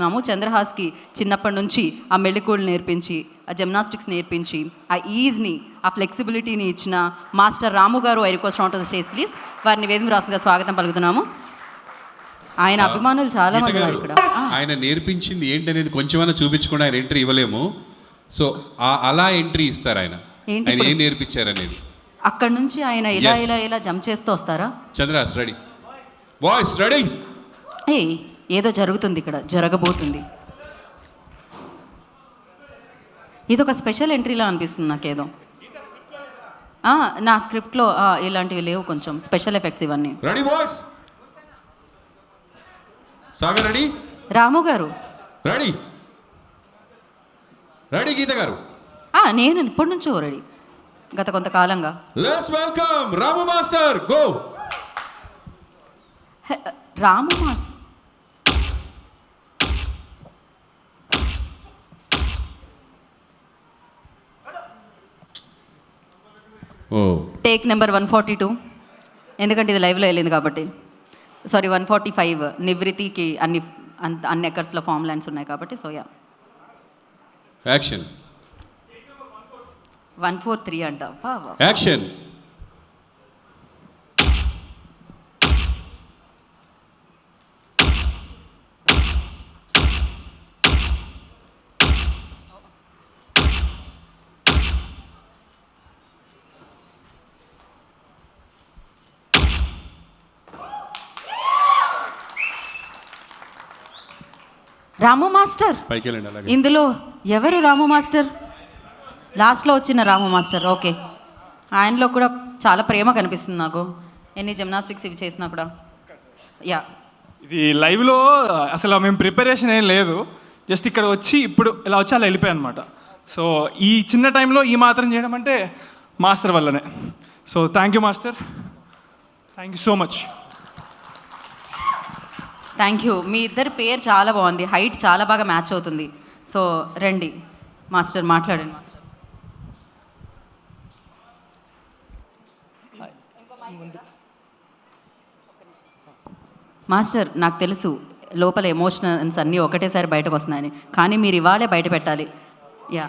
నాము చంద్రహాస్కి చిన్నప్పటి నుంచి ఆ మెళుకువలు నేర్పించి ఆ జిమ్నాస్టిక్స్ నేర్పించి ఆ ఈజ్ని ఆ ఫ్లెక్సిబిలిటీని ఇచ్చిన master Ramu garu I request on to the stage please. వారిని వేదిక రాసుగా స్వాగతం పలుకుతున్నాము. ఆయన అభిమానులు చాలా మంది ఉన్నారు ఇక్కడ. ఆయన నేర్పించింది ఏంటనేది కొంచెమైనా చూపించకుండా ఆయన ఎంట్రీ ఇవ్వలేము. సో అలా ఎంట్రీ ఇస్తారు ఆయన. ఆయన? ఏం నేర్పించారనేది? అక్కడి నుంచి ఆయన ఇలా. ఇలా ఇలా జంప్ చేస్తూ వస్తారా? చంద్రాస్ రెడీ. Voice ready. ఏ ఏదో జరుగుతుంది ఇక్కడ జరగబోతుంది. ఇది ఒక స్పెషల్ ఎంట్రీలా అనిపిస్తుంది నాకేదో. ఆ, నా స్క్రిప్ట్లో ఇలాంటివి లేవు కొంచెం స్పెషల్ ఎఫెక్ట్స్ ఇవన్నీ. Ready voice Sagar ready? Ramu garu. Ready ready గీత గారు? ఆ, నేను ఇప్పటి నుంచో రెడీ గత కొంతకాలంగా. Let's welcome Ramu master. Go Ramu mass take number one forty two ఎందుకంటే ఇది లైవ్లో వెళ్ళింది కాబట్టి. సారీ వన్ ఫార్టీ ఫైవ్ నివృత్తికి అన్ని అన్ని ఎకర్స్లో ఫామ్ ల్యాండ్స్ ఉన్నాయి కాబట్టి so ya action one four three అంట. Action Ramu master. పైకి వెళ్ళండి అలాగే. ఇందులో ఎవరు రాము మాస్టర్? లాస్ట్లో వచ్చిన రాము మాస్టర్ ఓకే. ఆయనలో కూడా చాలా ప్రేమ కనిపిస్తుంది నాకు. ఎన్ని జిమ్నాస్టిక్స్ ఇవి చేసినా కూడా. యా. ఇది లైవ్లో అసలు మేము ప్రిపరేషన్ ఏం లేదు. జస్ట్ ఇక్కడ వచ్చి ఇప్పుడు ఇలా వచ్చి అలా వెళ్ళిపోయాయి అనమాట సో ఈ చిన్న టైంలో ఈ మాత్రం చేయడం అంటే మాస్టర్ వల్లనే. So thank you master. Thank you so much thank you మీ ఇద్దరి పేరు చాలా బాగుంది. హైట్ చాలా బాగా మ్యాచ్ అవుతుంది. సో రండి. మాస్టర్ మాట్లాడండి. మాస్టర్ మాస్టర్ నాకు తెలుసు. లోపల ఎమోషనల్స్ అన్నీ ఒకటేసారి బయటకు వస్తున్నాయని. కానీ మీరు ఇవాళే బయట పెట్టాలి. యా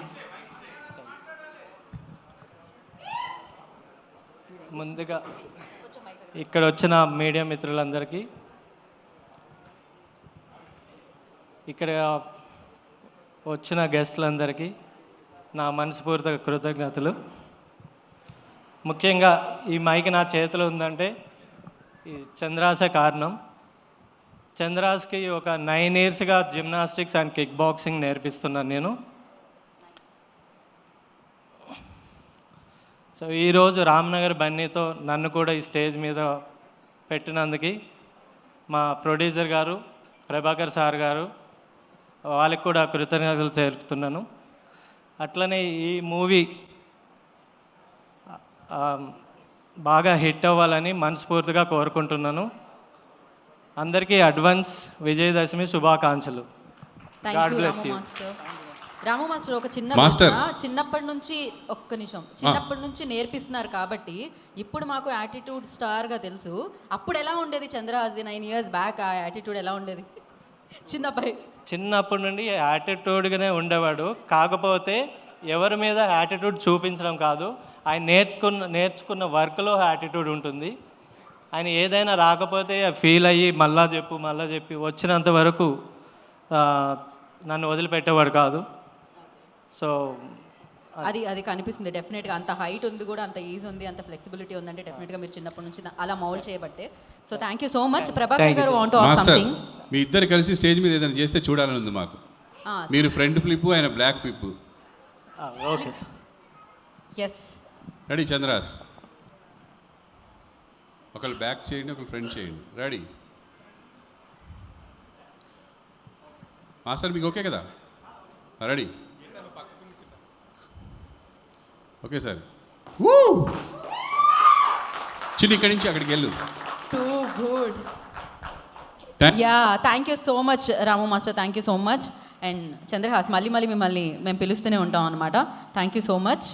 ముందుగా ఇక్కడ వచ్చిన మీడియా మిత్రులందరికీ ఇక్కడ వచ్చిన గెస్టులందరికీ నా మనస్ఫూర్తిగా కృతజ్ఞతలు. ముఖ్యంగా ఈ మైక్ నా చేతిలో ఉందంటే ఈ చంద్రాస కారణం. చంద్రాస్కి ఒక నైన్ ఇయర్స్గా జిమ్నాస్టిక్స్ అండ్ కిక్ బాక్సింగ్ నేర్పిస్తున్నాను నేను. సో ఈరోజు రామ్నగర్ బన్నీతో నన్ను కూడా ఈ స్టేజ్ మీద పెట్టినందుకు మా ప్రొడ్యూసర్ గారు ప్రభాకర్ సార్ గారు వాళ్ళకి కూడా కృతజ్ఞతలు చేరుతున్నాను అట్లనే ఈ మూవీ బాగా హిట్ అవ్వాలని మనస్ఫూర్తిగా కోరుకుంటున్నాను. అందరికీ అడ్వాన్స్ విజయదశమి శుభాకాంక్షలు. Ramu you. Master Ramu master ఒక చిన్న చిన్నప్పటి నుంచి ఒక్క నిమిషం. చిన్నప్పటి నుంచి నేర్పిస్తున్నారు కాబట్టి ఇప్పుడు మాకు యాటిట్యూడ్ స్టార్గా తెలుసు. అప్పుడు ఎలా ఉండేది చంద్రహాస్ది? నైన్ ఇయర్స్ బ్యాక్ ఆ యాటిట్యూడ్ ఎలా ఉండేది? చిన్న అబ్బాయి. చిన్నప్పటి నుండి యాటిట్యూడ్గానే ఉండేవాడు. కాకపోతే ఎవరి మీద యాటిట్యూడ్ చూపించడం కాదు. ఆయన నేర్చుకున్న నేర్చుకున్న వర్క్లో యాటిట్యూడ్ ఉంటుంది. ఆయన ఏదైనా రాకపోతే ఫీల్ అయ్యి మళ్ళా చెప్పు మళ్ళా చెప్పి వచ్చినంత వరకు నన్ను వదిలిపెట్టేవాడు కాదు. సో అది అది కనిపిస్తుంది. డెఫినెట్గా అంత హైట్ ఉంది కూడా అంత ఈజీ ఉంది అంత ఫ్లెక్సిబిలిటీ ఉందంటే డెఫినెట్గా మీరు చిన్నప్పటి నుంచి అలా మౌల్డ్ చేయబట్టే. So thank you so much Prabhakar. Garu want master something మీ ఇద్దరు కలిసి స్టేజ్ మీద ఏదైనా చేస్తే చూడాలని ఉంది మాకు. మీరు ఫ్రంట్ ఫ్లిప్ ఆయన బ్లాక్ ఫ్లిప్. ఆ, ఓకే. ఎస్ రెడీ చంద్రాస్ ఒకళ్ళు బ్యాక్ చేయండి ఒకళ్ళు ఫ్రంట్ చేయండి. రెడీ మాస్టర్ మీకు ఓకే కదా? Ready okay sir. చిన్న ఇక్కడి నుంచి అక్కడికి వెళ్ళు. Too good ya thank you so much Ramu master thank you so much and Chandrahas మళ్ళీ మళ్ళీ మిమ్మల్ని మేము పిలుస్తూనే ఉంటాం అనమాట థ్యాంక్ యూ సో మచ్